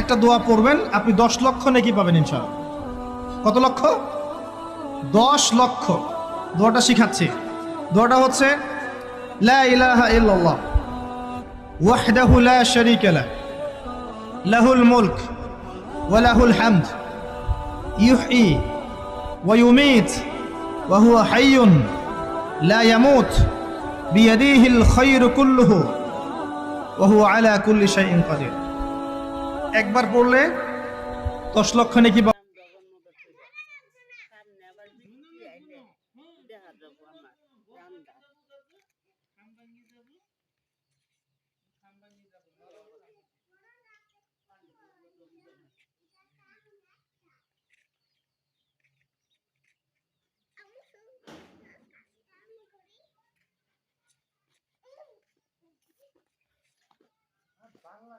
একটা দোয়া পড়বেন, আপনি দশ লক্ষ নাকি পাবেন ইনশাআল্লাহ কত লক্ষ? দশ লক্ষ। দোয়াটা শিখাচ্ছি। দোয়াটা হচ্ছে, লা ইলাহা ইল্লাল্লাহ, ওয়াহদাহু লা শারীকা লাহ, লাহুল মুলক ওয়া লাহুল হামদ, ইউহয়ী ওয়া ইউমীত ওয়া হুয়া হাইয়ুন লা ইয়ামুত, বিয়াদিহিল খায়রু কুল্লুহু ওয়া হুয়া আলা কুল্লি শাইইন কাদির। একবার পড়লে দশ লক্ষ নাকি বাংলা